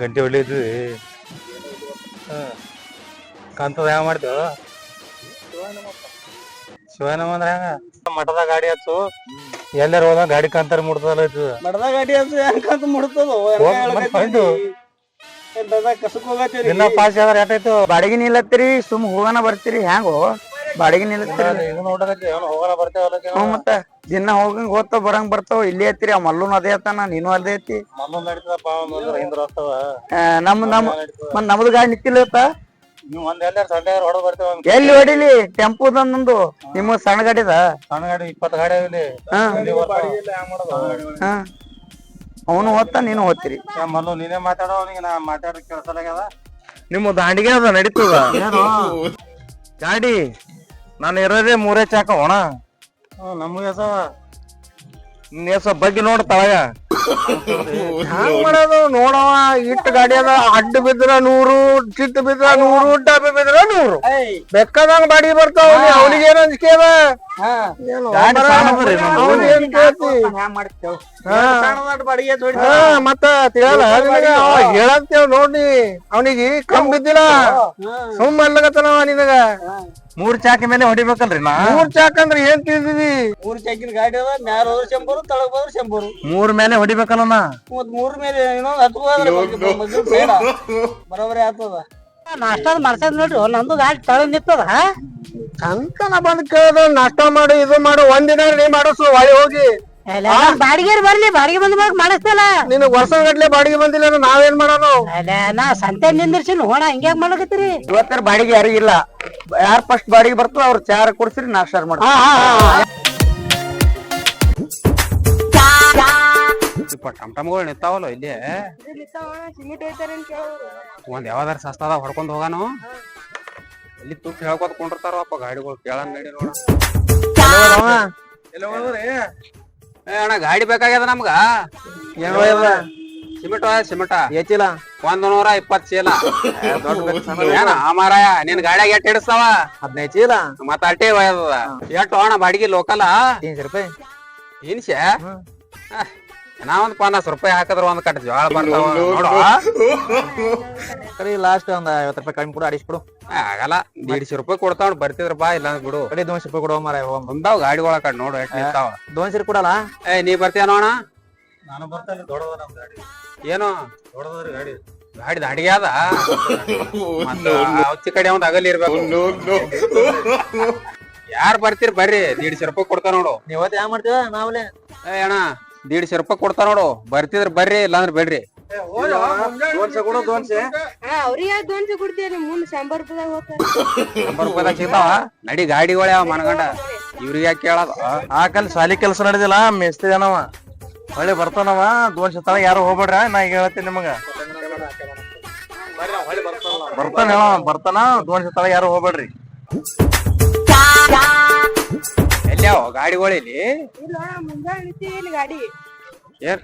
ಗಂಟೆ ಹೊಡ್ಲಿದ್ವಿ ಕಂತದ ಯಾವ ಮಾಡ್ತೇವ? ಶಿವನಮ ಅಂದ್ರ ಹೆಂಗ ಮಠದ ಗಾಡಿ ಹಚ್ಚು. ಎಲ್ಲಾರ ಹೋದ ಗಾಡಿ ಕಂತಾರ ಮುಡ್ತದಲ್ಲ ಇದು. ಮಡದ ಗಾಡಿ ಅಂತ ಕಂತ ಮುಡ್ತದ ಕಸಕ್ ಹೋಗತ್ತೀರಿ? ದಿನ ಪಾಸ್ ಆದ್ರ ಎಷ್ಟಾಯ್ತು ಬಾಡಿಗೆ ನಿಲ್ಲತ್ತೀರಿ ಸುಮ್ ಹೋಗೋಣ ಬರ್ತೀರಿ ಹ್ಯಾಂಗೋ? ಬಾಡಿಗೆ ಹ್ಞೂ ಮತ್ತ ದಿನ ಹೋಗಂಗ್ ಹೋಗ್ತಾವ ಬರಂಗ್ ಬರ್ತಾವ ಇಲ್ಲೇ ಐತಿರಿ ಆ ಮಲ್ಲೂನ್ ಅದೇ ಐತಾನ ನೀನು ಅದೇ ಐತಿ. ಆ, ನಮ್ ನಮ್ ಮತ್ ನಮ್ದು ಗಾಡಿ ನಿಂತಿಲ್ಲ ಇವತ್ತ? ನೀವು ಒಂದ್ ಎಲ್ಲಾರ ಸಂಡೆ ಹೊಡೆದ್ ಎಲ್ಲಿ ಹೊಡಿಲಿ? ಟೆಂಪೋ ನಂದು. ನಿಮ್ಮ ಸಣ್ಣ ಗಾಡಿದ ಸಣ್ಣ ಗಾಡಿ ಇಪ್ಪತ್ತು ಗಾಡಿ ಇಲ್ಲಿ ಹಾ. ಅವನು ಹೋಗ್ತಾ ನೀನು ಹೋಗ್ತೀರಿ ಮಲ್ಲು ನೀನೇ ಮಾತಾಡೋ ಅವನಿಗೆ ನಾ ಮಾತಾಡೋ ಕೆಲಸ ನಿಮ್ಮ ದಾಂಡಿಗೆ ಅದ ನಡೀತದ? ಗಾಡಿ. ನಾನು ಇರೋದೇ ಮೂರೇ ಚಾಕ ಒಣ ನಮ್ಗೆ ಹೆಸವ ನೀ ಸ್ವಲ್ಪ ಬಗ್ಗೆ ನೋಡ್ ತಳಗ ಹ್ಯಾಂಗ್ ಮಾಡೋದು? ನೋಡವ ಇಟ್ಟು ಗಾಡಿ ಅದ. ಅಡ್ಡ ಬಿದ್ರ ನೂರು ಚಿತ್ತ ಬಿದ್ರ ನೂರು ಡಬ್ಬಿ ಬಿದ್ರ ನೂರು. ಬೆಕ್ಕದಂಗ ಬಾಡಿ ಬರ್ತಾವ ಅವನಿಗೆ. ಏನ್ ಅಂಜಿಕೆ ಅದ? ಏನು ಗಾಡಿ ಮರ? ಸಾಣದ್ರಿ ನಮ್ದು. ಅವ್ನ್ ಏನ್ ಕೇಳ್ತಿ? ಹಾ. ಬಾಡಿಗೆ ಹಾ, ಮತ್ತ ತಿಳಿಯಲ್ಲ ಹೇಳಂತೇವ್ ನೋಡಿ. ಅವನಿಗೆ ಕಮ್ ಬಿದ್ದಿಲ್ಲ. ಸುಮ್ ಅಲ್ಲಗತ್ತನವ ನಿನಗ. ಮೂರ್ ಚಾಕಿ ಮೇಲೆ ಹೊಡಿಬೇಕಲ್ರಿ ನಾ? ಮೂರ್ ಚಾಕ್ ಅಂದ್ರೆ ಏನ್ ತಿಳಿದಿದಿ? ಮೂರ್ ಚಾಕಿನ ಗಾಡಿ ಅದ. ಮ್ಯಾಲ ಹೋದ್ರ ಶಂಬರು ತಳಗ್ ಹೋದ್ರ ಶಂಬರು. ಮೂರ್ ಮೇಲೆ ಹೊಡಿಬೇಕಲ್ಲ ನಾ ಮತ್ ಮೂರ್ ಮೇಲೆ ಇನ್ನೊಂದ್ ಹತ್ತು ಬೇಡ. ಬರೋಬರಿ ಆಗ್ತದ. ನಾಷ್ಟಾದ ಮಾಡ್ಸದ್ ನೋಡ್ರಿ ನಂದು ಗಾಡಿ ತಳ ನಿಂತದ ಕಂಕನ ಬಂದ್ ಕೇಳ್ದ ನಾಷ್ಟ ಮಾಡು ಇದು ಮಾಡು ಒಂದಿನ ನೀ ಮಾಡಸು ಹೊಳಿ ಹೋಗಿ. ಬಾಡಿಗೆ ಬರ್ಲಿ ಬಾಡಿಗೆ ಬಂದ ಮ್ಯಾಗ ಮಾಡಿಸ್ತಲ್ಲ ನಿನ್ ವರ್ಷ ಗಟ್ಲೆ ಬಾಡಿಗೆ ಬಂದಿಲ್ಲ ಅಂದ್ರೆ ನಾವೇನ್ ಮಾಡೋನು ಅಲ್ಲ ನಾ ಸಂತೆ ನಿಂದಿರ್ಸಿ ನೋಡ ಹಿಂಗ್ಯಾಕ್ ಮಾಡಕತ್ತೀರಿ ಇವತ್ತರ ಬಾಡಿಗೆ ಯಾರಿಗಿಲ್ಲ ಯಾರ್ ಫಸ್ಟ್ ಬಾಡಿಗೆ ಬರ್ತಾರ ಅವ್ರ ಚಾರ ಕೊಡ್ಸಿರಿ ನಾಷ್ಟಾರ್ ಮಾಡ್ತೀರಿ ಟಮ್ ಟಮ್ಗಳು ನಿಂತಾವಲ್ಲ ಇಲ್ಲಿ? ಒಂದ್ ಯಾವ್ದಾರ ಸಸ್ತಾದ ಹೊಡ್ಕೊಂಡ್ ಹೋಗಾನು? ಇಲ್ಲಿ ತುಟ್ಟಿ ಹೇಳ್ಕೊತ ಕೊಂಡಿರ್ತಾರಪ್ಪ ಗಾಡಿಗಳು ಕೇಳನ್ ನಡಿ ನೋಡ. ಏ ಅಣ್ಣ ಗಾಡಿ ಬೇಕಾಗ್ಯದ ನಮ್ಗ? ಸಿಮೆಂಟ್ ಸಿಮೆಂಟ. ಹೆಚ್ಚಿಲ್ಲ ಒಂದ್ ನೂರ ಇಪ್ಪತ್ ಚೀಲ. ಏನ ಮಾರಾಯ ನಿನ್ ಗಾಡಿಯಾಗ ಎಟ್ ಹಿಡಿಸ್ತಾವ? ಹದಿನೈದು ಚೀಲ. ಮತ್ತ ಅಟ್ಟೆ ಒಯ್ಯದ ಎಟ್ಟು ಅಣ್ಣ ಬಾಡಿಗೆ ಲೋಕಲ್? ರೂಪಾಯಿ. ಏನ್ಸ್ಯ ನಾ ಒಂದ್ ಪನ್ನಾಸ್ ರೂಪಾಯಿ ಹಾಕಿದ್ರ ಒಂದು ಕಟ್ ಜೋಳ ಬರ್ತಾವ ನೋಡು ಕರಿ ಲಾಸ್ಟ್ ಒಂದ್ ಐವತ್ ರೂಪಾಯಿ ಕಡಿಮೆ ಕೊಡು ಅಡಿಸ್ಬಿಡು. ಆಗಲ್ಲ. ದೀಡ್ಸಿ ರೂಪಾಯಿ ಕೊಡ್ತಾವ್ ಬರ್ತಿದ್ರ ಬಾ ಇಲ್ಲ ಅಂದ್ ಬಿಡು ಅಡಿ ದೋನ್ಸಿ ರೂಪಾಯಿ ಕೊಡುವ ಮರ ಬಂದಾವ್ ಗಾಡಿಗಳ ಕಡೆ ನೋಡು ಎಷ್ಟ್ ನಿಂತಾವ. ದೋನ್ಸಿ ಕೊಡಲ್ಲ? ಏ ನೀ ಬರ್ತೀಯ ನೋಣ ನಾನು ಬರ್ತೇನೆ ದೊಡ್ಡದ ನಮ್ ಗಾಡಿ. ಏನು? ದೊಡ್ಡದ್ರಿ ಗಾಡಿ. ಗಾಡಿ ದಾಡಿಗೆ ಅದ? ಹೊತ್ತಿ ಕಡೆ ಒಂದ್ ಅಗಲಿ ಇರ್ಬೇಕು. ಯಾರ್ ಬರ್ತೀರಿ ಬರ್ರಿ. ದೀಡ್ಶೆ ರೂಪಾಯಿ ಕೊಡ್ತಾರ ನೋಡು. ನೀವತ್ತ ಯಾವ ಮಾಡ್ತೀವ ನಾವ್ಲೆ ಏ ಅಣ್ಣ. ದೀಡ್ಶೆ ರೂಪಾಯಿ ಕೊಡ್ತಾರ ನೋಡು. ಬರ್ತಿದ್ರ ಬರ್ರಿ ಇಲ್ಲಾಂದ್ರೆ ಬೇಡ್ರಿ. ದೋನ್ಸೆ ಕೊಡು ದೋನ್ಸೆ. ಅವ್ರಿಗೆ ದೋನ್ಸೆ ಕೊಡ್ತೀರಿ? ಮುಂದ್ ಶಂಬರ್ ರೂಪಾಯಿದಾಗ ಹೋಗ್ತಾರೆ. ಶಂಬರ್ ರೂಪಾಯಿದಾಗ ಸಿಗ್ತಾವ? ನಡಿ ಗಾಡಿಗಳ ಯಾವ ಮನಗಂಡ. ಇವ್ರಿಗೆ ಯಾಕೆ ಆ? ಕಲ್ ಸಾಲಿ ಕೆಲಸ ನಡೆದಿಲ್ಲ ಮೇಸ್ತಿ ಜನವ ಹೊಳ್ಳಿ ಬರ್ತಾನವ ದೋನ್ಸೆ ತಳ ಯಾರು ಹೋಗ್ಬೇಡ್ರ? ನಾ ಈಗ ಹೇಳ್ತೀನಿ ನಿಮಗ. ಬರ್ತಾನ ಹೇಳ ಬರ್ತಾನ ದೋನ್ಸೆ ತಳ ಯಾರು ಹೋಗ್ಬೇಡ್ರಿ. ಎಲ್ಯಾವ ಗಾಡಿಗಳು ಇಲ್ಲಿ ಇಲ್ಲ ಮುಂಜಾನೆ ನಿಂತೀವಿ ಇಲ್ಲಿ ಗಾಡಿ. ಏನ್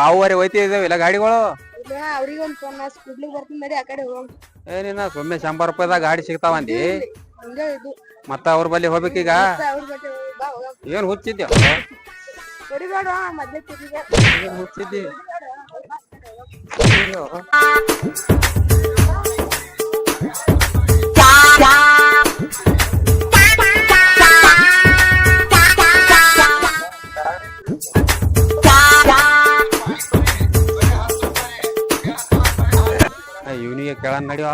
ಅವುವರೆ ಹೋಯ್ತಿದ್ದೇವೆ ಇಲ್ಲ ಗಾಡಿಗಳು? ಇಲ್ಲ ಅವ್ರಿಗೆ ಒಂದ್ ಫೋನ್ ನಾ ಸ್ಕೂಟ್ಲಿಗೆ ಬರ್ತೀನಿ ನಡಿ ಆ ಕಡೆ ಹೋಗೋಣ ಏನಿನ ಸುಮ್ಮನೆ ಶಂಬರ್ ರೂಪಾಯಿದಾಗ ಗಾಡಿ ಸಿಗ್ತಾವಂದಿ? ಹಂಗ ಇದು. ಮತ್ತ ಅವ್ರ ಬಲ್ಲಿ ಹೋಗ್ಬೇಕೀಗ ಅವ್ರ ಬಾ ಹೋಗೋಣ ಏನ್ ಹುಚ್ಚಿದ್ಯಾವ ಹೊಡಿಬೇಡ ಮೊದ್ಲೇ ತಿರ್ಗಿ ಏನ್ ಹುಚ್ಚಿದ್ದಿ ಇವನಿಗೆ ಕೇಳನ್ ನಡಿವ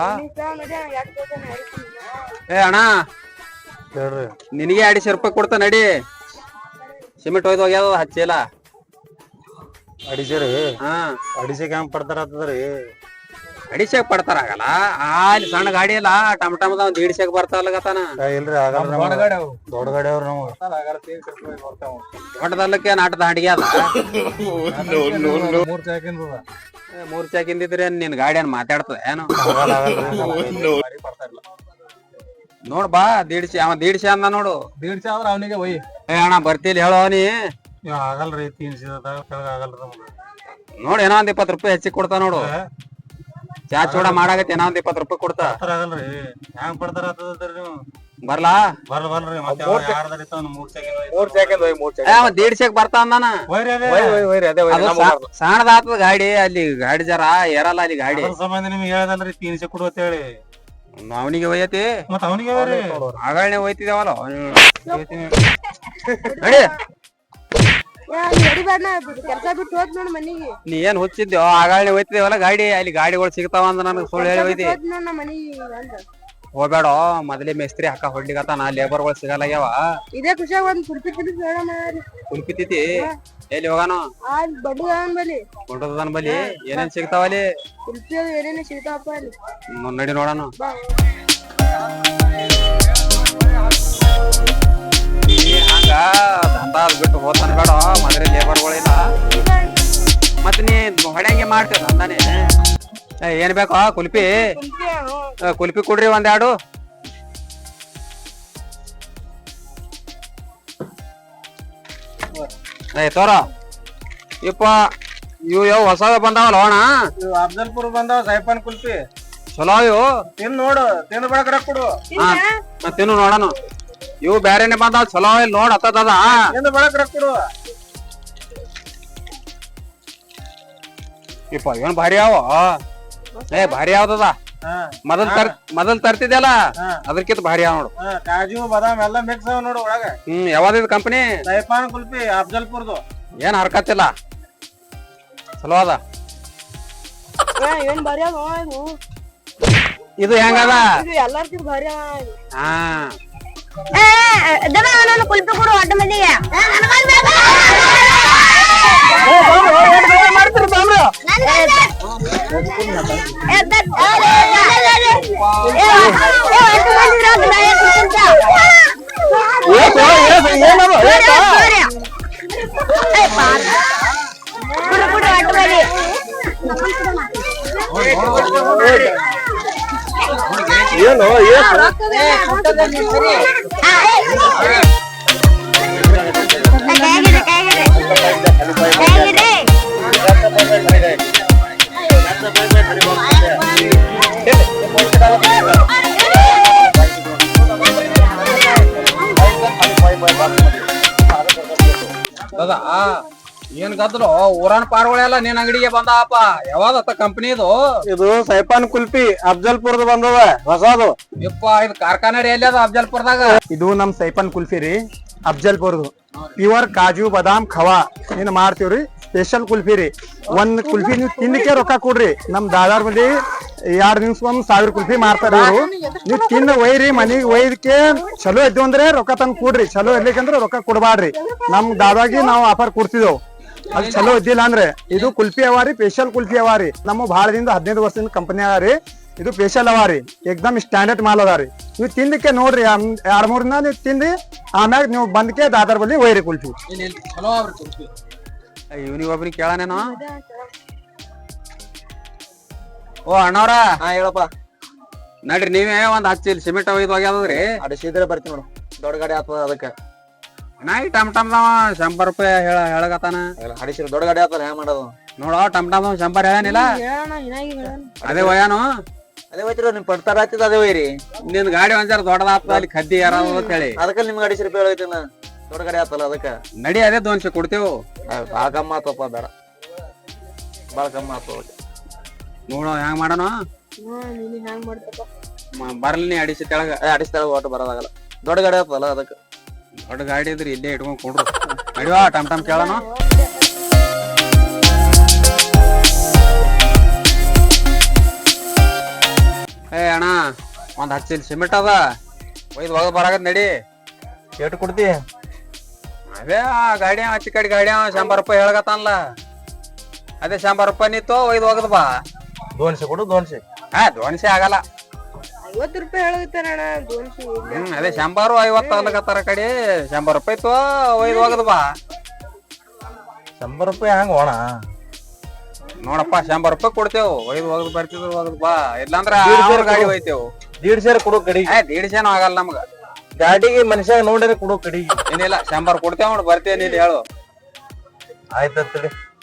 ನಡಿ ಯಾಕೆ ಬೇಕಾನೆ ಹೇಳ್ತೀನಿ ಏ ಅಣ್ಣ. ಹೇಳ್ರಿ. ನಿನಗೆ ಎರಡು ರೂಪಾಯಿ ಕೊಡ್ತಾ ನಡಿ. ಸಿಮೆಂಟ್ ಒಯ್ದು ಹೋಗ್ಯಾವ ಹಚ್ಚಿಲ್ಲ ಅಡಿಸೆ ರೀ ಹಾ. ಅಡಿಸಿ ಕ್ಯಾಂಪ್ ಪಡ್ತಾರ ಆತದ್ರಿ ಅಡಿಸೆಗ್ ಪಡ್ತಾರಾಗಲ್ಲ ಅಲ್ಲಿ ಸಣ್ಣ ಗಾಡಿ ಇಲ್ಲ ಟಮ್ ಟಮದ ಒಂದ್ ಇಡಿಸಕ್ ಬರ್ತಾವಲ್ಲಗತಾನ ಇಲ್ರಿ ಆಗಲ್ಲ ದೊಡ್ಡ ಗಾಡಿ ಅವ್ರ ನಾವು ದೊಡ್ಡದಲ್ಲಕ್ಕೆ ನಾಟದ ಅಡಿಗೆ ಅದ? ಮೂರ್ ಚಾಕಿಂದ ಏ, ಮೂರ್ ಚಾಕಿಂದಿದ್ರೆ ನಿನ್ ಗಾಡಿ ಏನ್ ಮಾತಾಡ್ತದ ಏನು? ನೋಡ್ ಬಾ ದೀಡ್ಸಿ ಅವ ದೀಡ್ಸಿ ಅಂದ ನೋಡು. ದೀಡ್ಸಿ ಆದ್ರ ಅವನಿಗೆ ಒಯ್. ಏ ಅಣ್ಣ ಬರ್ತಿಲ್ ಹೇಳೋ ನೀ? ಇವ್ ಆಗಲ್ರಿ ತೀನ್ಸಿದಾಗ ಕೆಳಗ ಆಗಲ್ರಿ ನೋಡ್ ಏನೋ ಒಂದ್ ಇಪ್ಪತ್ ರೂಪಾಯಿ ಹೆಚ್ಚಿಗೆ ಕೊಡ್ತಾ ನೋಡು. ಚಾ ಚೂಡ ಮಾಡಾಗತ್ತೆ ಏನೋ ಒಂದ್ ಇಪ್ಪತ್ ರೂಪಾಯಿ ಕೊಡ್ತಾ. ಆಗಲ್ರಿ ಹೆಂಗ್ ಪಡ್ತಾರ ಆತದ್ರಿ ನೀವು? ಬರ್ಲಾ? ಬರ್ಲ ಬರ್ರಿ ಮತ್ತೆ ಮೂರ್ ಚೆ- ಯಾರ್ದಾರ ಇರ್ತಾವ ಮೂರ್ ಸೆಕೆಂಡ್ ಮೂರ್ ಸೆಕೆಂಡ್ ಹೋಯ್ ಮೂರ್ ಏ, ಸೆಕೆಂಡ್ ಅವ ದೀಡ್ಸೆಕ್ ಬರ್ತಾ ಅಂದಾನ? ಹೋಯ್ರಿ ಅದೇ. ಹೋಯ್ ಹೋಯ್ ಹೋಯ್ರಿ ಅದೇ ಹೋಯ್ರಿ ಅದು ನಮ್ಗ್ ಮಾಡ್ದು. ಸಣ್ಣದಾತದ ಗಾಡಿ ಅಲ್ಲಿ ಗಾಡಿ ಜರ ಏರಲ್ಲ ಅಲ್ಲಿ ಗಾಡಿ. ಅದ್ರ ಸಂಬಂಧ ನಿಮ್ಗೆ ಹೇಳ್ದಲ್ರಿ ತೀನ್ಸೆ ಕೊಡು ಅಂತ ಹೇಳಿ. ಅವನಿಗೆ ಒಯ್ಯತಿ ಮತ್ತ ಅವನಿಗೆ ಅವ್ರಿ ಆಗಳನೆ ನಡಿ. ಹೊಡಿಬೇಡ ಕೆಲ್ಸ ಬಿಟ್ಟು ಹೋದ್ ನೋಡ್ ಮನಿಗೆ. ನೀ ಏನ್ ಹುಚ್ಚಿದ್ಯೋ ಆಗಳನೆ ಒಯ್ತಿದೇವಲ್ಲ ಗಾಡಿ? ಅಲ್ಲಿ ಗಾಡಿಗಳು ಸಿಗ್ತಾವ ಅಂತ ನನಗೆ ಸುಳ್ಳು ಹೇಳಿ ಹೋಯ್ತಿ. ಹೋದ್ ನೋಡ್ ನಾ ಮನಿಗೆ ಅಂದ. ಹೋಗ್ಬೇಡ ಮೊದಲೇ ಮೇಸ್ತ್ರಿ ಹಾಕ ಹೊಡ್ಲಿಗತ್ತಾನ ಲೇಬರ್ಗಳು ಸಿಗಲ್ಲಾಗ್ಯಾವ. ಇದೇ ಖುಷಿಯಾಗ ಒಂದ್ ಕುರ್ಪಿ ತಿನ್ನಿಸ್ ನೋಡಮ್ಮ ಕುಲ್ಪಿತೈತಿ ಎಲ್ಲಿ ಹೋಗಾನು? ಆ ಬಡ್ಡಿ ಅವನ್ ಬಲಿ ಕೊಂಡದನ್ ಬಲಿ ಏನೇನ್ ಸಿಗ್ತಾವಲ್ಲಿ ಕುರ್ಪಿ ಅದು ಏನೇನು ಸಿಗ್ತಾವಪ್ಪ ಅಲ್ಲಿ. ನೋಡ್ ನಡಿ ನೋಡೋಣ. ಬಾ. ಅದ್ ಬಿಟ್ಟು ಹೋತಾನ ಬೇಡ ಮದ್ರೆ ಲೇಬರ್ಗಳಿಲ್ಲ ಮತ್ ನೀ ಹೊಡ್ಯಾಂಗೆ ಮಾಡ್ತೀರ ದಂದಾನೆ ಏನ್ ಬೇಕೋ ಕುಲ್ಪಿ. ಕುಲ್ಪಿ ಕೊಡ್ರಿ ಒಂದೆರಡು. ಏ ತೋರ. ಇಪ್ಪ ಇವು ಯಾವ ಹೊಸ ಬಂದಾವಲ್ಲ ಅಣ್ಣ ಅಫಲ್ಪುರ್ ಅಫ್ಜಲ್ಪುರ್ ಬಂದಾವ ಸೈಪನ್ ಕುಲ್ಪಿ. ಚಲೋ ಇವು. ತಿನ್ ನೋಡು ತಿನ್ ಬಳಕ ರೊಕ್ಕ ಕೊಡು ತಿನ್ನು ನೋಡೋಣ ಇವು ಬ್ಯಾರೆನೆ ಬಂದಾವ ಚಲೋ ಇಲ್ಲಿ ನೋಡ್ ಹತ್ತದ ತಿಂದ್ ಬಳಕ ರೊಕ್ಕ ಕೊಡು ಇಪ್ಪ ಏನ್ ಭಾರಿ ಅವ? ಏ ಭಾರಿ ಯಾವ್ದದ? ಹಾ. ಮೊದಲ್ ತರ್ ಮೊದಲ್ ತರ್ತಿದ್ಯಲ್ಲ? ಹಾ. ಅದಕ್ಕಿಂತ ಭಾರಿ ಅವ ನೋಡು. ಹಾ, ಕಾಜು ಬಾದಾಮ್ ಎಲ್ಲ ಮಿಕ್ಸ್ ಅವ ನೋಡು ಒಳಗ. ಹ್ಮ್ ಯಾವ್ದಿದ್ ಕಂಪನಿ ಸೈಪಾನ್ ಕುಲ್ಫಿ ಅಫ್ಜಲ್ಪುರ್ದು. ಏನ್ ಹರ್ಕತ್ತಿಲ್ಲ ಚಲೋ ಅದ. ಏ, ಏನ್ ಭಾರಿ ಅದ ಇದು? ಇದು ಹೆಂಗದ? ಇದು ಎಲ್ಲಾರ್ಕಿಂತ ಭಾರಿ ಅದ ಇದು. ಹಾ. ಕುಲ್ಪಿ ಕೊಡು ಅಡ್ಡ ಮಂದಿಗೆ ಏನು ಅದ ಏನ್ ಗದ್ರು ಊರನ್ ಪಾರ್ಗಳೆಲ್ಲ ನಿನ್ ಅಂಗಡಿಗೆ ಬಂದಪ್ಪ ಯಾವ್ದತ್ತ ಕಂಪನಿ ಇದು? ಇದು ಸೈಪಾನ್ ಕುಲ್ಫಿ ಅಫ್ಜಲ್ಪುರ್ದು ಬಂದದ ಹೊಸದು. ಇಪ್ಪ ಇದು ಕಾರ್ಖಾನೆ ಎಲ್ಲಿ ಅದ ಅಫ್ಜಲ್ಪುರದಾಗ? ಇದು ನಮ್ ಸೈಪಾನ್ ಕುಲ್ಫಿ ರೀ ಅಫ್ಜಲ್ಪುರ್ದು. ಪ್ಯೂರ್ ಕಾಜು ಬಾದಾಮ್ ಖವಾ. ಏನ್ ಮಾಡ್ತೀವ್ರಿ ಸ್ಪೆಷಲ್ ಕುಲ್ಫಿ ರೀ. ಒಂದ್ ಕುಲ್ಫಿ ನೀವು ತಿನ್ನಕ್ಕೆ ರೊಕ್ಕ ಕೊಡ್ರಿ. ನಮ್ ದಾದಾರ್ ಮಂದಿ ಎರಡ್ ದಿವ್ಸ ಒಂದ್ ಸಾವಿರ ಕುಲ್ಫಿ ಮಾರ್ತಾರ ಇವ್ರು. ನೀವು ತಿನ್ನ ಒಯ್ರಿ ಮನಿಗ್ ಒಯ್ದಕ್ಕೆ ಚಲೋ ಇದ್ದು ಅಂದ್ರೆ ರೊಕ್ಕ ತಂದ್ ಕೊಡ್ರಿ. ಚಲೋ ಇರ್ಲಿಕ್ಕಂದ್ರೆ ರೊಕ್ಕ ಕೊಡ್ಬಾಡ್ರಿ ನಮ್ ದಾದಾಗಿ ನಾವು ಆಫರ್ ಕೊಡ್ತಿದ್ದೇವ್. ಅದು ಚಲೋ ಇದ್ದಿಲ್ಲ ಅಂದ್ರೆ ಇದು ಕುಲ್ಫಿ ಅವ ರೀ ಸ್ಪೆಷಲ್ ಕುಲ್ಫಿ ಅವ ರೀ. ನಮ್ಮ ಭಾಳದಿಂದ ದಿನ ಹದಿನೈದು ವರ್ಷದಿಂದ ಕಂಪನಿ ಅವ ರೀ. ಇದು ಸ್ಪೆಷಲ್ ಅವ ರೀ. ಎಕ್ದಮ್ ಸ್ಟ್ಯಾಂಡರ್ಡ್ ಮಾಲ್ ಅದ ರೀ. ನೀವು ತಿಂದಕ್ಕೆ ನೋಡ್ರಿ ಎರಡ್ ಮೂರ್ ದಿನ ನೀವು ತಿಂದಿ ಆಮ್ಯಾಗ ನೀವು ಬಂದಕ್ಕೆ ದಾದರ್ ಬಲ್ಲಿ ಒಯ್ರಿ ಕುಲ್ಫಿ. ಇವನಿಗೆ ಒಬ್ರಿಗೆ ಕೇಳನೇನು? ಓ ಅಣ್ಣವ್ರ. ಹಾ ಹೇಳಪ್ಪ. ನಡ್ರಿ ನೀವೇ ಒಂದ್ ಹಚ್ಚಿ ಸಿಮೆಂಟ್ ಒಯ್ದು ಹೋಗ್ಯಾದ್ರಿ ಅಡಿಸಿದ್ರೆ ಬರ್ತೀನಿ ನೋಡು. ದೊಡ್ಡ ಗಾಡಿ ಆತದ ಅದಕ್ಕೆ. ನಾ ಟಮ್ ಟಮ್ ದವ ಶಂಬರ್ ರೂಪಾಯಿ ಹೇಳ ಹೇಳಕತ್ತಾನ. ಹಡಿಸಿರ ದೊಡ್ಡ ಗಾಡಿ ಆತರ ಹೆಂಗ್ ಮಾಡೋದು? ನೋಡ ಟಮ್ ಟಮ್ ಶಂಬರ್ ಹೇಳನಿಲ್ಲ. ಅದೇ ಒಯ್ಯಾನು ಅದೇ ಹೋಯ್ತಿರ ನಿಮ್ ಪಡ್ತಾರ ಅದೇ ಒಯ್ರಿ ನಿನ್ ಗಾಡಿ ಒಂದ್ಸಲ ದೊಡ್ಡದಾತ ಅಲ್ಲಿ ಕದ್ದಿ ಯಾರ ಅಂತ ಹೇಳಿ. ಅದಕ್ಕೆ ನಿಮ್ಗೆ ಅಡಿಸಿ ರೂಪಾಯಿ ಹೇಳೈತಿನ ದೊಡ್ಡ ಗಾಡಿ ಆತಲ್ಲ ಅದಕ್ಕೆ. ನಡಿ ಅದೇ ದೋನ್ಸೆ ಕೊಡ್ತೇವು. ಭಾಳ ಕಮ್ಮ ಆತಪ್ಪ ಬೇಡ. ಭಾಳ ಕಮ್ಮ ಆತ ನೋಡೋ ಹೆಂಗ್ ಮಾಡೋಣ ಬರ್ಲಿ ನೀ ಅಡಿಸಿ ತೆಳಗ. ಅಡಿಸ್ತಾಳ ಒಟ್ಟು ಬರೋದಾಗಲ್ಲ. ದೊಡ್ಡ ಗಾಡಿ ಆತಲ್ಲ ಅದಕ್ಕೆ. ದೊಡ್ಡ ಗಾಡಿ ಇದ್ರಿ ಇಲ್ಲೇ ಇಟ್ಕೊಂಡ್ ಕೊಡ್ರು. ನಡಿವಾ ಟಮ್ ಟಮ್ ಕೇಳೋಣ ಏ ಅಣ್ಣ ಒಂದ್ ಹತ್ತು ಚೀಲ ಸಿಮೆಂಟ್ ಅದ. ಒಯ್ದು ಒಳಗೆ ಬರಾಗದ್ ನಡಿ. ಎಷ್ಟು ಕೊಡ್ತಿ? ಅದೇ ಆ ಗಾಡಿ ಹಚ್ಚಿ ಕಡೆ ಗಾಡಿ ಶಂಬರ್ ರೂಪಾಯಿ ಹೇಳಕತ್ತಾನಲ್ಲ ಅದೇ ಶಂಬರ್ ರೂಪಾಯಿ ನಿಂತು ಒಯ್ದು ಹೋಗದ್ ಬಾ. ದೋನ್ಸೆ ಕೊಡು ದೋನ್ಸೆ. ಹಾ ದೋನ್ಸೆ ಆಗಲ್ಲ. ಐವತ್ತು ರೂಪಾಯಿ ಹ್ಮ್ ಅದೇ ಶಾಂಬಾರು ಐವತ್ತು ಅನ್ಲಕತ್ತಾರ ಕಡೆ ಶಂಬರ್ ರೂಪಾಯಿ ತೋ ಒಯ್ದು ಹೋಗದ್ ಬಾ. ಶಂಬರ್ ರೂಪಾಯಿ ಹಂಗ ಹೋಣ? ನೋಡಪ್ಪ ಶಂಬರ್ ರೂಪಾಯಿ ಕೊಡ್ತೇವು ಒಯ್ದು ಹೋಗದ್ ಬರ್ತಿದ್ರು ಹೋಗದ್ ಬಾ. ಇಲ್ಲಾಂದ್ರ ದೀಡ್ ಅವ್ರ ಗಾಡಿ ಕೊಡು. ಒಯ್ತೇವು ದೀಡ್ ಸೇರ್ ಕೊಡು ಕಡಿ. ಏ ದೀಡ್ಸೇನು ಆಗಲ್ಲ ನಮ್ಗ. ಗಾಡಿಗೆ ಮನುಷ್ಯ ನೋಡಿದ್ರೆ ಕೊಡು ಕಡಿ. ಏನಿಲ್ಲ ಶಂಬರ್ ಕೊಡ್ತೇವ್ ನೋಡಿ ಬರ್ತೇನೆ ಇಲ್ಲಿ ಹೇಳು. ಆಯ್ತಂತ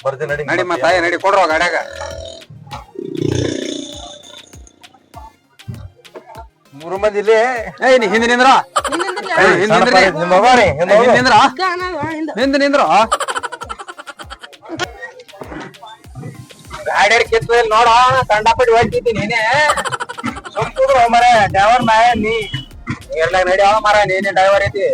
ಬರ್ತೀನಿ ನಡಿ. ನಡಿ ಮತ್ತೆ ತಾಯಿ ನಡಿ ಕೊಡ್ರೋ ಗಾಡ್ಯಾಗ. ಮೂರು ಮಂದಿ ಇಲ್ಲಿ ಏಯ್ ನೀ ಹಿಂದೆ ನಿಂದ್ರ? ಏಯ್, ಹಿಂದ್ ನಿಂದ್ರಿ. ಏಯ್. ಹಿಂದ್ ನಿಂದ್ರ? ಗಾಡಿ ಕಿತ್ತು ನೋಡ ಕಂಡಾಪಟ್ಟಿ ಹೊಂಟಿದ್ದಿ ನೀನೇ. ಸುಮ್ಕುದ್ರು ಮರ ಡ್ರೈವರ್ ನಾಯ ನೀ. ಇರ್ಲಾಗ ನಡಿ ಅವ ಮರ ನೀನೇ ಡ್ರೈವರ್ ಐತಿ.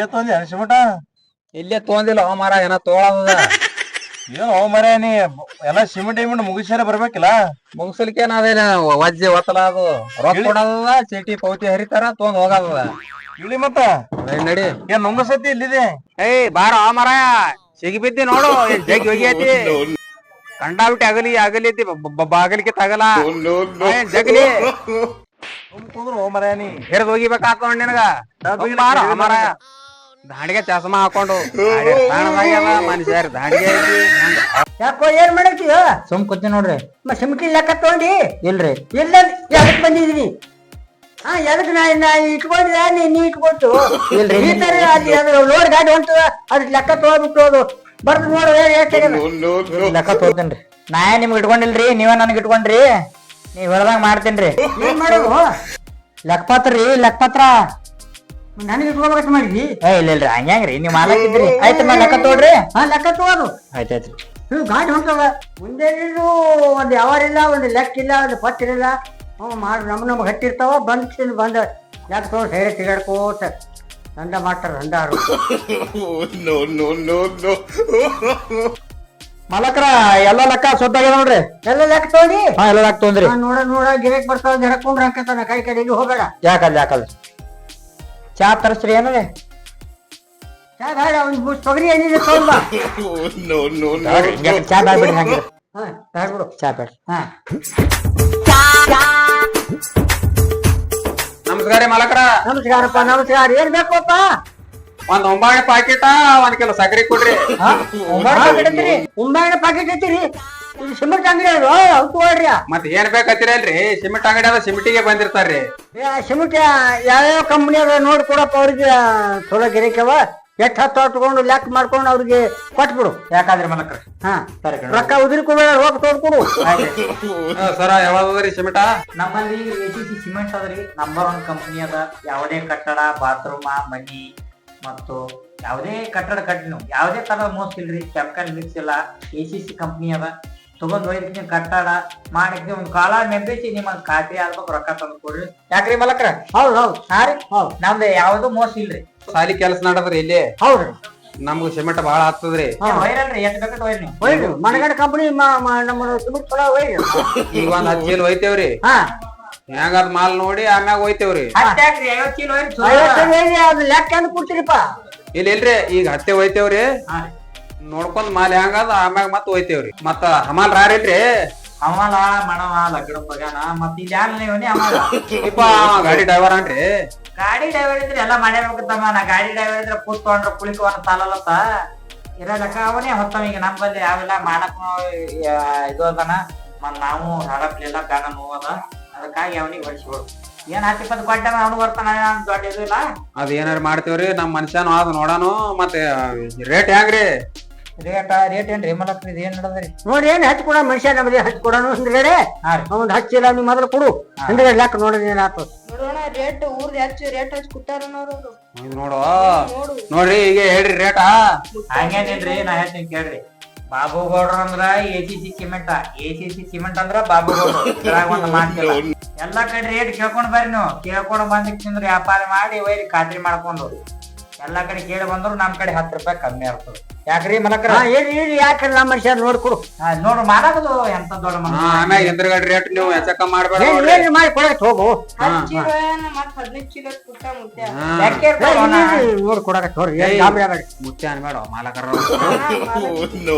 ಇಲ್ಲೇ ತೊಂದಿ ಅನ್ಸಿಬಿಟ್ಟ ಇಲ್ಲೇ ತೊಂದಿಲ್ಲ ಮರ ಏನ ತೋಳದ ಏನ್ ಹೋ ಮರ ನೀ ಎಲ್ಲಾ ಸಿಮೆಂಟ್ ಗಿಮೆಂಟ್ ಮುಗಿಸ್ಯಾರ ಬರ್ಬೇಕಿಲ್ಲ? ಮುಗಿಸ್ಲಿಕ್ಕೇನ ಅದೇನ ವಜ್ಜೆ ಒತ್ತಲ ಅದು. ರೊಕ್ಕ ಕೊಡೋದ ಚೀಟಿ ಪೌತಿ ಹರಿತಾರ ತೊಂದ್ ಹೋಗದ ಇಳಿ ಮತ್ತ? ನಡಿ. ಏನ್ ನುಂಗಸತಿ ಇಲ್ಲಿದೆ? ಏಯ್ ಬಾರ ಆ ಮರ ಸಿಗಿಬಿದ್ದಿ ನೋಡು ಏನ್ ಜಗ್ ಕಂಡ ಬಿಟ್ಟು ಅಗಲಿ ಅಗಲಿ ಐತಿ ಬಾಗಲಿಕ್ಕೆ ತಗಲ. ಏನ್ ಜಗಲಿ. ಹೋಮರ ಹೋಗ್ ಮರ ನೀ. ಹಿಡ್ದು ಹೋಗಿಬೇಕಾತ ನೋಡ್ ನಿನಗ. ಬಾರ ಆ ಮರ ದಾಂಡಿಗೆ ಚಸ್ಮಾ ಹಾಕೊಂಡು ಸಣ್ಣದಾಗ್ಯದ ಮನುಷ್ಯರ್ ದಾಂಡಿಗೆ ಐತಿ. ಯಾಕೋ ಏನ್ ಮಾಡತ್ತೀವ ಸುಮ್ ಕೂತಿ ನೋಡ್ರಿ. ಸಿಮ್ಕಿ ಲೆಕ್ಕ ತಗೊಂಡಿ. ಇಲ್ರಿ. ಇಲ್ಲ ಎದಕ್ ಬಂದಿದೀನಿ? ಹಾ ಎದಕ್ ನಾ ನಾ ಇಟ್ಕೊಂಡಿದ ನೀ ನೀ ಇಟ್ಕೊಟ್ಟು? ಇಲ್ರಿ. ಈ ತರ ಅಲ್ಲಿ ಅದು ಲೋಡ್ ಗಾಡಿ ಹೊಂಟು. ಅದ್ ಲೆಕ್ಕ ತಗೋಬಿಟ್ಟು ಅದು ಬರ್ದು ನೋಡು ಲೆಕ್ಕ ತೋತೇನ್ರಿ ನಾ ಏನ್ ನಿಮ್ಗೆ ಇಟ್ಕೊಂಡಿಲ್ರಿ? ನೀವ ನನಗೆ ಇಟ್ಕೊಂಡ್ರಿ? ನೀವ್ ಹೇಳ್ದಂಗ ಮಾಡ್ತೇನ್ರಿ. ಏನ್ ಮಾಡೋದು? ಲೆಕ್ಕಪತ್ರ ರೀ ಲೆಕ್ಕಪತ್ರ ನನಗೆ ಮಾಡಿದ್ವಿ ಏ ಇಲ್ಲ ಇಲ್ರಿ ಹಂಗ್ಯಾಂಗ್ರಿ ನೀವ್ ಮಾಲಕ್ಕಿದ್ರಿ ಆಯ್ತು ನಾ ಲೆಕ್ಕ ತೋಡ್ರಿ. ಹಾ ಲೆಕ್ಕ ತಗೋದು ಆಯ್ತಾಯ್ತ್ರಿ ಇವ್ ಗಾಡಿ ಹೊಂಟದ ಮುಂದೇನು ಒಂದ್ ಯಾವಾರಿಲ್ಲ ಒಂದ್ ಲೆಕ್ಕ ಇಲ್ಲ ಒಂದ್ ಪಟ್ಟಿರಲ್ಲ ಹ್ಞೂ ಮಾಡಿ ನಮ್ಮ ನಮ್ಗೆ ಹಟ್ಟಿರ್ತಾವ ಬಂದ್ ಬಂದ ಯಾಕೆ ತೋರ್ ಹೇಳಿ ತಿಗಾಡ್ಕೋತ ದಂಡ ಮಾಡ್ತಾರ ದಂಡಾರು ಮಾಲಕ್ರ ಎಲ್ಲಾ ಲೆಕ್ಕ ಸೊತ್ತಾಗ್ಯದ ನೋಡ್ರಿ. ಎಲ್ಲ ಲೆಕ್ಕ ತಗೊಂಡಿ ಹಾ ಎಲ್ಲ ಲೆಕ್ಕ ನೋಡ ನೋಡ ಗಿರಕ್ ಬರ್ತಾವ ಜರಕೊಂಡ್ರ ಅಂಕತಾನ ಕೈ ಕಡೆ ಇಲ್ಲಿ ಹೋಗಬೇಡ. ಯಾಕಲ್ಲ ಯಾಕಲ್ ಚಾ ತರಿಸ್ರಿ ಏನ್ರಿ? ಚಾ ಬೇಡ ತೊಗರಿ ಏನಿದೆ ಚಾ ಹಂಗಿದ್ರೆ ಹಾ ಬೇಡ ಬಿಡು. ಚಾ ಬೇಡ. ಹಾ. ನಮಸ್ಕಾರ ಮಾಲಕರ. ನಮಸ್ಕಾರಪ್ಪ ನಮಸ್ಕಾರ. ಏನ್ ಬೇಕಪ್ಪ ಒಂದ್ ಒಂಬಾಳೆ ಪಾಕೆಟ್ ಒಂದ್ ಕಿಲೋ ಸಕ್ರಿ ಕೊಡ್ರಿ. ಒಂಬಾಣೆ ಪಾಕೆಟ್ ಐತಿರಿ. ಇದು ಸಿಮೆಂಟ್ ಅಂಗಡಿ ಅದು ಅವ್ಕು ಮತ್ ಏನ್ ಬೇಕತ್ತಿರಲ್ರಿ ಸಿಮೆಂಟ್ ಅಂಗಡಿ ಅದ ಸಿಮೆಂಟಿಗೆ ಬಂದಿರ್ತಾರ್ರಿ. ಸಿಮೆಂಟ್ ಯಾವ್ಯಾವ ಕಂಪ್ನಿ ಅದ ನೋಡಿ ಕೊಡಪ್ಪ ಅವ್ರಿಗೆ ಚಲೋ ಗಿರಿಕವ ಎಷ್ಟು ಹತ್ತು ತಗೊಂಡು ಲೆಕ್ಕ ಮಾಡ್ಕೊಂಡು ಅವ್ರಿಗೆ ಕೊಟ್ಬಿಡು. ಯಾಕಾದ್ರೆ ಮಲಕ್ರ. ಹಾ. ಸರಿ ಕಣೋ. ರೊಕ್ಕ ಉದುರಿಕೊಬೇಡ ಹೋಗಿ ತೋಡ್ಕೊಡು ಸರ ಯಾವ್ದದ್ರಿ ಸಿಮೆಂಟ? ನಮ್ಮಲ್ಲಿ ಎ ಸಿ ಸಿ ಸಿಮೆಂಟ್ ಅದ್ರಿ ನಂಬರ್ ಒನ್ ಕಂಪನಿ ಅದ. ಯಾವುದೇ ಕಟ್ಟಡ ಬಾತ್ರೂಮ ಮನಿ ಮತ್ತು ಯಾವುದೇ ಕಟ್ಟಡ ಕಟ್ಟಿ ನೀವು ಯಾವುದೇ ತರದ ಮೋಸ ಇಲ್ರಿ. ಕೆಮಿಕಲ್ ಮಿಕ್ಸ್ ಇಲ್ಲ. ಎ ಸಿ ಸಿ ಕಂಪನಿ ಅದ. ತಗೊಂಡ್ ಹೋಯ್ತೀನಿ ನೀವು ಕಟ್ಟಡ ಮಾಡಿದ್ವಿ ಒಂದ್ ಕಾಲ ನೆಂಬಿಸಿ ನಿಮ್ಮ ಖಾತೆ ಆಗ್ಬೇಕು ರೊಕ್ಕ ತಂದು ಕೊಡ್ರಿ. ಯಾಕ್ರಿ ಮಲಕ್ರ? ಹೌದ್ ಹೌದ್. ಹಾ ರೀ? ಹೌದು. ನಮ್ದು ಯಾವ್ದು ಮೋಸ ಇಲ್ರಿ. ಸಾಲಿ ಕೆಲಸ ನಡದ್ರಿ ಇಲ್ಲಿ. ಹೌದ್ರಿ. ನಮ್ಗ ಸಿಮೆಂಟ್ ಬಾಳ ಆಗ್ತದ್ರಿ ಎಷ್ಟ್ ಬೇಕಾದ್ ನೀವು ಮನಗಂಡ ಕಂಪನಿ ನಮ್ಮ ಸಿಮೆಂಟ್ ಈಗ ಒಂದ್ ಹತ್ತು ಚೀಲ ಒಯ್ತೇವ್ರಿ. ಹಾ. ಹೆಂಗದ್ ಮಾಲ್ ನೋಡಿ ಆಮ್ಯಾಗ ಹೋಯ್ತೇವ್ರಿ ಅಷ್ಟಾಗ್ರಿ ಚೀಲ ಅದು. ಲೆಕ್ಕ ಕೊಡ್ತೀರಿಪ್ಪ? ಇಲ್ಲ ಇಲ್ರಿ. ಈಗ ಹತ್ತೆ ಒಯ್ತೇವ್ರಿ. ಹಾ ರೀ. ನೋಡ್ಕೊಂಡ್ ಮಾಲ್ ಹೆಂಗದ ಆಮ್ಯಾಗ ಮತ್ ಹೋಯ್ತೇವ್ರಿ. ಮತ್ತ ಹಮಾಲ್ ರಾರಿಲ್ರಿ ಅಮಲ ಮಣವ ಲಗ್ನ ಬಗಾನ ಮತ್ ಇಲ್ಲಿ ಯಾರು ಅಮಾಲ ಇಪ್ಪ ಅವ ಗಾಡಿ ಡ್ರೈವರ್ ಅನ್ರಿ ಗಾಡಿ ಡ್ರೈವರ್ ಇದ್ರೆ ಎಲ್ಲ ಹೋಗುತ್ತಮ್ಮ ನಾ ಗಾಡಿ ಡ್ರೈವರ್ ಇದ್ರೆ ಕೂತ್ಕೊಂಡ್ರೆ ಕುಳಿಕೋನ ಸಾಲಲ್ಲತ್ತ ಇರೋ ಲೆಕ್ಕ ಅವನೇ ಹೊತ್ತವ ಈಗ ನಮ್ಮಲ್ಲಿ ಯಾವೆಲ್ಲ ಮಾಡಕ್ ಇದು ಅದಾನ. ಮತ್ ನಾವು ಹಾಡಪ್ಲಿಲ್ಲ ಗಾನ ನೋವದ ಅದಕ್ಕಾಗಿ ಅವನಿಗೆ ಹೊಡಿಸ್ಬೋದು ಏನ್ ಹತ್ತಿಪ್ಪತ್ತು ಕೊಟ್ಟ ಅವನು ಬರ್ತಾನ ದೊಡ್ಡ ಇದು ಇಲ್ಲ? ಅದ್ ಏನಾರ ಮಾಡ್ತೇವ್ರಿ? ನಮ್ ಮನುಷ್ಯನು ಅದ್ ನೋಡಾನು. ಮತ್ತೆ ರೇಟ್ ಹೆಂಗ್ರಿ? ರೇಟ್ ರೇಟ್ ಏನ್ರಿ? ಇದು ಏನ್ ನಡೆದ್ರಿ ನೋಡಿ ಏನ್ ಹಚ್ಚಿ ಕೊಡ ಮನುಷ್ಯ ನಮ್ದು ಹಚ್ಚಿ ಕೊಡೋಣ ಹಿಂದ್ಗಡೆ. ಒಂದ್ ಹಚ್ಚಿಲ್ಲ ನೀವು ಮೊದಲು ಕೊಡು. ಹಿಂದ್ಗಡೆ ಲೆಕ್ಕ ನೋಡಿದ್ರೆ ಏನಾಯ್ತು ನೋಡೋಣ ರೇಟ್ ಊರ್ದ ಹೆಚ್ಚು ರೇಟ್ ಹಚ್ಚಿ ಕೊಟ್ಟಾರ ನೋಡು. ನೋಡ್ರಿ ಈಗ ಹೇಳ್ರಿ ರೇಟಾ ಹಂಗೇನಿಲ್ರಿ ನಾ ಹೇಳ್ತೀನಿ ಕೇಳ್ರಿ. ಬಾಬು ಗೌಡ್ರ ಅಂದ್ರ A C C cement A C C cement ಅಂದ್ರ ಬಾಬು ಗೌಡ್ರು ಇದ್ರಾಗ ಒಂದ್ ಮಾತಿಲ್ಲ ಎಲ್ಲಾ ಕಡೆ ರೇಟ್ ಕೇಳ್ಕೊಂಡ್ ಬರ್ರಿ ನೀವು. ಕೇಳ್ಕೊಂಡ್ ಬಂದಿಕ್ಕಿಂದ್ರ ವ್ಯಾಪಾರ ಮಾಡಿ ಒಯ್ರಿ ಖಾತ್ರಿ ಮಾಡ್ಕೊಂಡು. ಎಲ್ಲಾ ಕಡೆ ಕೇಳಿ ಬಂದ್ರು ನಮ್ ಕಡೆ ಹತ್ತು ರೂಪಾಯಿ ಕಮ್ಮಿ ಆಗ್ತದೆ. ಯಾಕ್ರಿ ಮಲಕ್ರ? ಹಾ ಏನು ಹೇಳಿ ಯಾಕೆ ನಮ್ಮ ಮನುಷ್ಯ ನೋಡ್ಕೊಡು ನೋಡ್ರಿ ಮಾಡಕದು ಎಂತ ದೊಡ್ಡ ಮನುಷ್ಯ. ಆಮ್ಯಾಗ ಎದುರುಗಡೆ ರೇಟ್ ನೀವು ಹೆಚ್ಚಕ್ಕ ಮಾಡ್ಬೇಡ ಏನು. ಏನ್ ಮಾಡಿ ಕೊಡಕ್ಕೆ ಹೋಗು. ನೋಡಿ ಕೊಡಕ ಹೋಗ್ರಿ. ಮುಚ್ಚೆ ಅನ್ಬೇಡ ಮಾಲಕರ.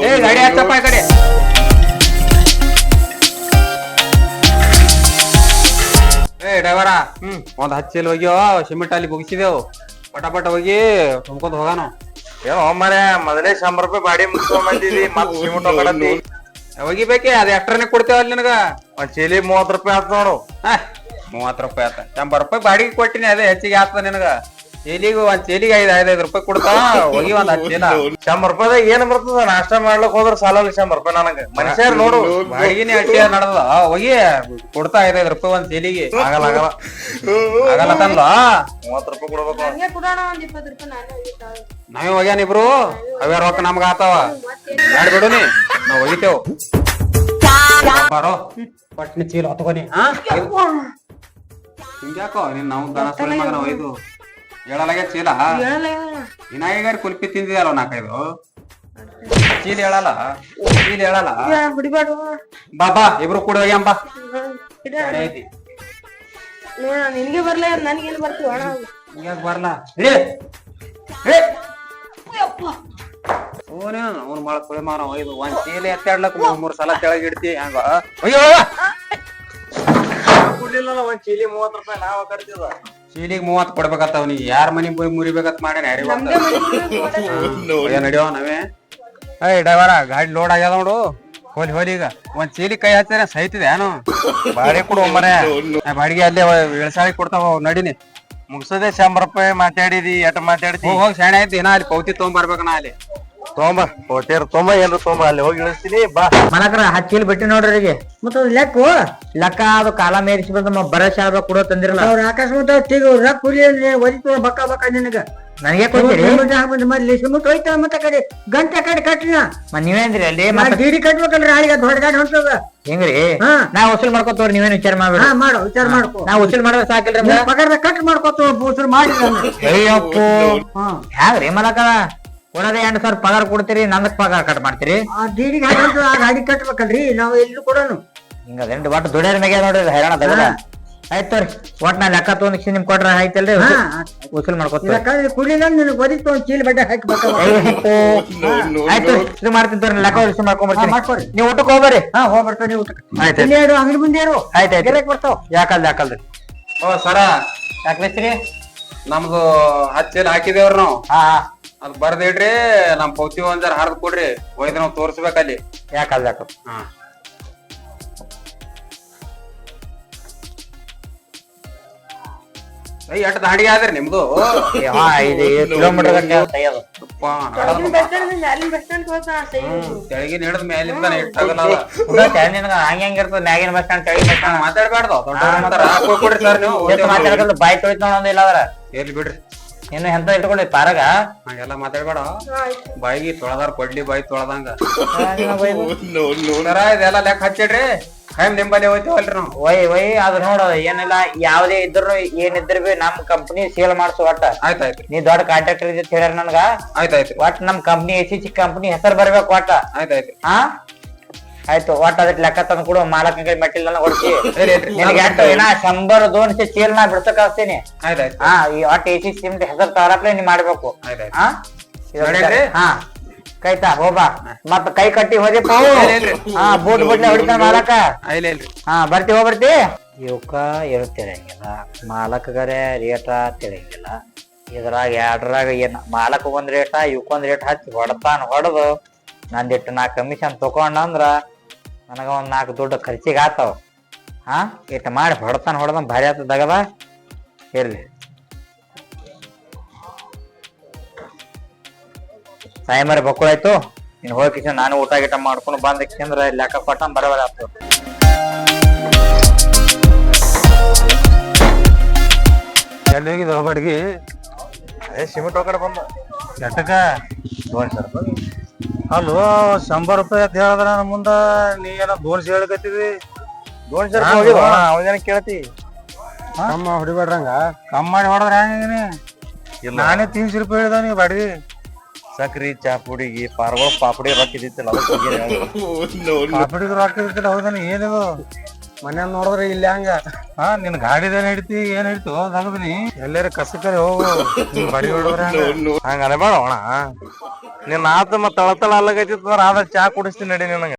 ಏ ಗಾಡಿ ಹಚ್ಚಪ್ಪ ಈ ಕಡೆ. ಡ್ರೈವರ ಒಂದ್ ಹಚ್ಚಿಲ್ ಚೀಲ ಹೋಗ್ಯೋ ಸಿಮೆಂಟ್ ಅಲ್ಲಿ ಮುಗಿಸಿದೆವು ಪಟ ಪಟ ಹೋಗಿ ತುಂಬ್ಕೊಂಡ್ ಹೋಗಾನು ಏನೋ ಮರ ಮೊದಲೇ ಶಂಬರ್ ರೂಪಾಯಿ ಬಾಡಿ ಮುಗಿಸ್ಕೊಂಡ್ ಬಂದಿದಿ ಮತ್ ಸಿಮೆಂಟ್ ಹೋಗಡತಿ ಹೋಗಿಬೇಕೆ ಅದ್ ಎಷ್ಟ್ರನೇ ಕೊಡ್ತೇವಲ್ಲ ನಿನಗ? ಒಂದ್ ಚೀಲಿ ಮೂವತ್ ರೂಪಾಯಿ ಆತ್ ನೋಡು. ಮೂವತ್ ರೂಪಾಯಿ ಆತ. ಶಂಬರ್ ರೂಪಾಯಿ ಬಾಡಿಗೆ ಕೊಟ್ಟಿನಿ ಅದೇ ಹೆಚ್ಚಿಗೆ ಆತದ ನಿನಗ. ಚೀಲಿಗೆ ಒಂದ್ ಚೀಲಿಗೆ ಐದ್ ಐದೈದು ರೂಪಾಯಿ ಕೊಡ್ತಾ ಹೋಗಿ ಒಂದ್ ಹತ್ತು ಚೀಲ ಶಂಬರ್ ರೂಪಾಯಿದಾಗ ಏನ್ ಬರ್ತದ? ನಾಷ್ಟ ಮಾಡ್ಲಕ್ ಹೋದ್ರ ಸಾಲಲ್ಲ ಶಂಬರ್ ರೂಪಾಯಿ ನನಗ. ಮನುಷ್ಯರ್ ನೋಡು ಬಾಡಿಗೆನೆ ಅಟ್ಟಿ ನಡ್ದ ಹೋಗಿ ಕೊಡ್ತಾ ಐದೈದು ರೂಪಾಯಿ ಒಂದ್ ಚೀಲಿಗೆ ಆಗಲ್ಲ ಆಗಲ್ಲ. ಆಗಲ್ಲ ತಂದ ಮೂವತ್ ರೂಪಾಯಿ ಕೊಡ್ಬೇಕು. ಹಂಗೆ ಕೊಡೋಣ ಒಂದ್ ಇಪ್ಪತ್ತು ರೂಪಾಯಿ ನಾನೇ ಒಯ್ತಾವೆ. ನಾವೇ ಹೋಗ್ಯಾನ ಇಬ್ರು? ಅವೇ ರೊಕ್ಕ ನಮ್ಗ ಆತಾವ. ಮತ್ತೇನ್ ಬ್ಯಾಡ ಬಿಡುನಿ ನಾವ್ ಹೋಗಿತೇವ್ ಬಾರೋ. ಪಟ್ನಿ ಚೀಲ ಹೊತ್ಕೊನಿ ಹಿಂಗ್ಯಾಕೋ? ನೀನ್ ನಾವು ದನ ಮಗ ಮಗನ ಒಯ್ದು ಹೇಳಲಾಗೆ ಚೀಲ. ವಿನಾಯಕರ್ ಕುಲ್ಪಿ ತಿಂದಿದಲ್ಲ ನಾಲ್ಕೈದು? ಚೀಲ ಹೇಳಲ್ಲ? ಚೀಲ ಹೇಳಲ್ಲ? ಬಾಬಾ ಬಿಡ್ಬೇಡ ಬಾ ಬಾ ಇಬ್ರು ಕೂಡ ಹೋಗ್ಯಾಂ ಬಾ ಐತಿ. ನೋಡ ನಿನ್ಗೆ ಬರ್ಲ ನನ್ಗೇನ್ ಬರ್ತೀವ? ಅಣ್ಣ ಬರ್ಲ? ಓನೇ ಅವ್ನು ಬಾಳ ಸುಳಿ ಮಾರ ಒಂದ್ ಚೀಲ ಎತ್ತಾಡ್ಲಕ್ ಮೂರ್ ಮೂರ್ ಸಲ ಕೆಳಗೆ ಇಡ್ತಿ ಹಂಗ. ಅಯ್ಯೋ ಕೊಡ್ಲಿಲ್ಲ ಒಂದ್ ಚೀಲಿ ಮೂವತ್ ರೂಪಾಯಿ ನಾವ್ ಕಟ್ತಿದ ಚೀಲಿಗೆ ಮೂವತ್ ಕೊಡ್ಬೇಕತ್ತ ನೀ ಯಾರ ಮನಿ ಹೋಗಿ ಮುರಿಬೇಕತ್ ಮಾಡ್ಯಾನ ಯಾರಿಗ ನಡಿಯೋ ನಾವೇ. ಏಯ್ ಡ್ರೈವರ ಗಾಡಿ ಲೋಡ್ ಆಗ್ಯದ ನೋಡು. ಹೋಲಿ ಹೋಲಿ ಈಗ. ಒಂದ್ ಚೀಲಿ ಕೈ ಹಚ್ಚಾರ ಸಹಿತಿದೆ ಏನು? ಬಾಡಿ ಕೊಡು ಮನೆ ಬಾಡಿಗೆ ಅಲ್ಲೇ ಇಳಸಾಳಿ ಕೊಡ್ತಾವ ಅವ್ ನಡಿನಿ. ಮುಗ್ಸದೆ ಶಂಬರ್ ರೂಪಾಯಿ ಮಾತಾಡಿದಿ ಎಟ್ ಮಾತಾಡಿದಿ ಹೋಗಿ ಹೋಗ್ ಐತಿ ಆಯ್ತು. ನಾ ಅಲ್ಲಿ ಪೌತಿ ತಗೊಂಡ್ ನಾ ಅಲ್ಲಿ. ತೊಂಬ ಹೋಟೇರ್ ತೊಂಬ ಏನ್ರ ತೊಂಬ ಅಲ್ಲಿ ಹೋಗಿ ಇಳಿಸ್ತೀನಿ ಬಾ. ಮಲಕ್ರ ಹಚ್ಚಿಲ್ ಬಿಟ್ಟಿ ನೋಡ್ರಿ ಈಗ ಮತ್ತ ಲೆಕ್ಕು? ಲೆಕ್ಕ ಅದು ಕಾಲ ಮೇರಿಸಿ ಬಂದ ಬರ ಶಾಲ ಕೂಡ ತಂದಿರಲ್ಲ. ಅವ್ರ ಅಕಸ್ಮಾತ್ ತಿಗ ರೊಕ್ಕ ಕುಲಿ ಒದಿತು ಬಕ್ಕ ಬಕ್ಕ ನಿನಗ. ನನಗೆ ಕೊಡ್ತೀರಿ? ಮತ್ತೆ ಕಡೆ. ಗಂಟೆ ಕಡೆ ಕಟ್ಟಿನ ಮತ್ ನೀವೇನ್ರಿ ಅಲ್ಲಿ ಮತ್ತೆ ಗಿಡಿ ಕಟ್ಬೇಕಲ್ರಿ ಆಳಿಗೆ ದೊಡ್ಡ ಗಾಡಿ ಹೊಂಟದ ಹೆಂಗ್ರಿ? ಹಾ. ನಾ ವಸೂಲ್ ಮಾಡ್ಕೋತವ್ರಿ ನೀವೇನ್ ವಿಚಾರ ಮಾಡ್ಬೇಡ. ಹಾ ಮಾಡು ವಿಚಾರ ಮಾಡ್ಕೋ. ನಾ ವಸೂಲ್ ಮಾಡಿದ್ರೆ ಸಾಕಿಲ್ರಿ ಪಗಾರದ ಕಟ್ ಮಾಡ್ಕೋತ ವಸೂಲ್ ಮಾಡಿ ಅಯ್ಯಪ್ಪ. ಹಾ. ಹ್ಯಾಂಗ್ರಿ ಮಲಕ? ಕೊಡೋದೇ ಎಂಟು ಸಾವಿರ ಪಗಾರ ಕೊಡ್ತೀರಿ ನಂದಕ್ ಪಗಾರ ಕಟ್ ಮಾಡ್ತೀರಿ. ಆ ಗಿಡಿ ಗಾಡಿ ಆ ಗಾಡಿ ಕಟ್ಬೇಕಲ್ರಿ ನಾವು ಎಲ್ಲೂ ಕೊಡೋನು. ಹಿಂಗ ಎಂಟು ಒಟ್ಟು ದುಡಿಯೋರ್ ಮ್ಯಾಗೆ ನೋಡ್ರಿ ಹೈರಾಣ ತಗದ ಆಯ್ತು ತೋರಿ ಒಟ್ ನಾ ಲೆಕ್ಕ ತೊಗೊಂಡ್ ನಿಮ್ ಕೊಟ್ರ ಆಯ್ತಲ್ರಿ ಹಾ. ವಸೂಲ್ ಮಾಡ್ಕೊತೀನಿ ಯಾಕಂದ್ರೆ ಕುಡಿಲ್ಲ ನಿನಗೆ ಒಂದ್ ಚೀಲ ಬಡ್ಡೆ ಹಾಕಿ ಬಕ್ಕ ಆಯ್ತು ಇದು ಮಾಡ್ತೀನಿ ತೋರಿ ಲೆಕ್ಕ ವಸೂಲ್ ಮಾಡ್ಕೊಂಡ್ಬರ್ತೀನಿ ಮಾಡ್ಕೊಡಿ ನೀವು ಊಟಕ್ಕೆ ಹೋಗ್ಬರ್ರಿ. ಹಾ ಹೋಗ್ಬರ್ತಾವ ನೀವು ಆಯ್ತ್ ಇಲ್ಲೇ ಇರು ಅಂಗಡಿ ಮುಂದೆ ಇರು ಆಯ್ತು ಆಯ್ತು. ಗಿರಾಕಿ ಬರ್ತಾವ. ಯಾಕಲ್ರಿ ಯಾಕಲ್ರಿ? ಓ ಸರ. ಯಾಕೆ ನಮ್ದು ಹತ್ತು ಚೀಲ ಹಾಕಿದೇವ್ರಿ ನಾವು. ಹಾ ಹಾ. ಅದ್ ಬರ್ದಿಡ್ರಿ ನಮ್ ಪೌತಿ ಒಂದರ ಹರ್ದ್ ಕೊಡ್ರಿ ಒಯ್ದು ನಾವ್ ತೋರ್ಸ್ಬೇಕಲ್ಲಿ ಯಾಕೆ ಅಲ್ಲ ಹಾ. ಎಷ್ಟ್ ದಾಡಿ ಆದ್ರಿ ನಿಮ್ದು? ಹಾ ಇದು ಕಿಲೋಮೀಟರ್ ಗಂಟೆ ತೆಗಿಯೋದು ಅಪ್ಪ, ನಡದ್ ಅಲ್ಲಿಂದ ಬಸ್ ಸ್ಟ್ಯಾಂಡ್ ಅಲ್ಲಿಂದ ಬಸ್ ಸ್ಟ್ಯಾಂಡ್ ಹೋಗ್ತಾನ ಸೈ ತೆಳಗಿನ ಹಿಡಿದ ಮೇಲಿಂದ ಇಟ್ಟಾಗಲ್ಲ ನಿನಗ ಹಂಗ ಹೆಂಗಿರ್ತದ ಮ್ಯಾಗಿನ ಬಸ್ ಸ್ಟ್ಯಾಂಡ್ ಕೆಳಗಿನ ಬಸ್ ಸ್ಟ್ಯಾಂಡ್ ಮಾತಾಡ್ಬಾರ್ದು ದೊಡ್ಡವ್ರ ಅಂತಾರ ಹಾಕೋ ಕೊಡ್ರಿ ಸರ್ ನೀವು. ಎಷ್ಟು ಮಾತಾಡಕಲ್ಲ ಬಾಯ್ ತೊಳಿತ ನೋಡೋದು ಇಲ್ಲ ಅದ್ರ ಎಲ್ಲಿ ಬಿಡ್ರಿ. ಇನ್ನು ಎಂತ ಇಟ್ಕೊಳ್ಳಿ ಪಾರಾಗ? ಹಂಗೆಲ್ಲ ಮಾತಾಡ್ಬೇಡ. ಬಾಯಿಗೆ ತೊಳದಾರ ಕೊಡ್ಲಿ ಬಾಯಿ ತೊಳದಂಗ. ಸರ ಇದೆಲ್ಲ ಲೆಕ್ಕ ಹಚ್ಚಿಡ್ರಿ. ಟೈಮ್ ನಿಂಬಲ್ಲಿ ಹೋಯ್ತೇವಲ್ರಿ ನಾವು. ಒಯ್ ಒಯ್ ಅದ್ ನೋಡು ಏನಿಲ್ಲ ಯಾವ್ದೇ ಇದ್ರು ಏನಿದ್ರು ಬಿ ನಮ್ ಕಂಪ್ನಿ ಸೇಲ್ ಮಾಡ್ಸು ಒಟ್ಟ. ಆಯ್ತಾಯ್ತು. ನೀ ದೊಡ್ಡ ಕಾಂಟ್ರಾಕ್ಟರ್ ಇದ್ದ ಹೇಳ್ಯಾರ ನನ್ಗ? ಆಯ್ತಾಯ್ತು. ಒಟ್ ನಮ್ company A C C C company ಹೆಸರು ಬರ್ಬೇಕು ಒಟ್ಟ. ಆಯ್ತಾಯ್ತು. ಹಾ ಆಯ್ತು ಒಟ್ಟ ಅದಕ್ಕೆ ಲೆಕ್ಕ ತಂದು ಕೊಡು ಮಾಲಕ ಮೆಟ್ಟಿಲ್ ಇರ್ಲಿ, ಇರ್ಲಿ. ನಿನಗೆ ಎಷ್ಟು ಏನ ಶಂಬರ್ ದೋನ್ಸಿ ಚೀಲ್ ನಾ ಬಿಡ್ಸಕ್ ಹಾಕ್ತೀನಿ ಹಾ ಈ ಒಟ್ಟ ಎ ಸಿ ಸಿಮ್ ಹೆಸರು ತಾರಪ್ಲೆ ನೀ ಮಾಡ್ಬೇಕು. ಹಾ? ಹಾ. ಕೈತಾ ಹೋಬಾ ಮತ್ತ ಕೈ ಕಟ್ಟಿ ಹೋದಿಪ್ಪ. ಹಾ ಬೂಟ್ ಬುಟ್ಲೆ ಹೊಡಿತಾನ ಮಾಲಕ. ಹಾ ಬರ್ತಿ ಹೋಗ್ಬರ್ತಿ ಇವಕ್ಕ ಏನು ತಿಳಿಯಂಗಿಲ್ಲ. ಮಾಲಕಗರೆ ರೇಟ ತಿಳಿಯಂಗಿಲ್ಲ. ಇದ್ರಾಗ ಎರಡ್ರಾಗ ಏನ್ ಮಾಲಕ ಒಂದ್ ರೇಟ ಇವಕ್ಕೊಂದ್ ರೇಟ್ ಹಚ್ಚಿ ಹೊಡ್ತಾನ ಹೊಡೆದು. ನಂದಿಟ್ಟು ನಾ ಕಮಿಷನ್ ತಕೊಂಡಂದ್ರ ನನಗ ಒಂದ್ ನಾಲ್ಕು ದುಡ್ಡು ಖರ್ಚಿಗೆ ಆತಾವ. ಹಾ? ಇಟ್ಟು ಮಾಡಿ ಹೊಡ್ತಾನ ಹೊಡೆದ ಭಾರಿ ಆತ ದಗದ. ಇರ್ಲಿ. ಸಾಯಮರ ಬಕ್ಕುಳಾಯ್ತು ಇನ್ ಹೋಗಿ ನಾನು ಊಟ ಗೀಟ ಮಾಡ್ಕೊಂಡು ಬಂದ್ರೆ ಲೆಕ್ಕ ಕೊಟ್ಟ ಬರಬರ ಆತು. ಎಲ್ಲಿ ಹೋಗಿದ್ ಬಾಡಿಗೆ ಅದೇ ಸಿಮೆಂಟ್ ಹೋಗಡೆ ಬಂದ. ಎಟ್ಟಕ ಅಲ್ಲೋ ಶಂಬರ್ ರೂಪಾಯಿ ಅಂತ ಹೇಳಿದ್ರ ನಮ್ಮ ಮುಂದ. ನೀ ಏನೋ ದೋನ್ಸಿ ಹೇಳಕತ್ತಿದಿ. ದೋನ್ಸಿ ಅವಾಗೇನ ಕೇಳ್ತಿ. ನಮ್ಮ ಹೊಡಿಬೇಡ್ರಂಗ? ಕಮ್ಮಿ ಮಾಡಿ ಹೊಡೆದ್ರ ಹೆಂಗಿನಿ ನಾನೇ? ತೀನ್ಸಿ ರೂಪಾಯಿ ಹೇಳಿದ ನೀ ಬಾಡಿಗೆ. ಸಕ್ರಿ ಚಾ ಪುಡಿಗೆ ಪಾರ್ಗಳು ಪಾಪಡಿ ರೊಕ್ಕ ಇದ್ದಿತ್ತಿಲ್ಲ ಪಾಪಡಿಗೆ ರೊಕ್ಕ ಇದ್ದಿಲ್ಲ ಹೌದಾನ ಏನಿದು ಮನ್ಯಾಗ ನೋಡಿದ್ರೆ ಇಲ್ಲ ಹಂಗ. ಹಾ, ನಿನ್ ಗಾಡಿದೇನ್ ಹಿಡಿತಿ ಏನ್ ಹಿಡಿತು ತಗದಿನಿ ಎಲ್ಲಾರ ಕಸಕರೆ ಹೋಗು, ನಿನ್ ಬಡಿ ಹೊಡೋದ್ರ ಹಂಗ. ಅನ್ಬೇಡ ಅಣ್ಣ. ನಿನ್ ಆತ ಮತ್ತ ತಳತಳ ಅಲ್ಲಗೈತಿತ್ತು ಆದ್ರೆ ಚಾ ಕುಡಿಸ್ತೀನಿ ನಡಿ ನಿನಗೆ.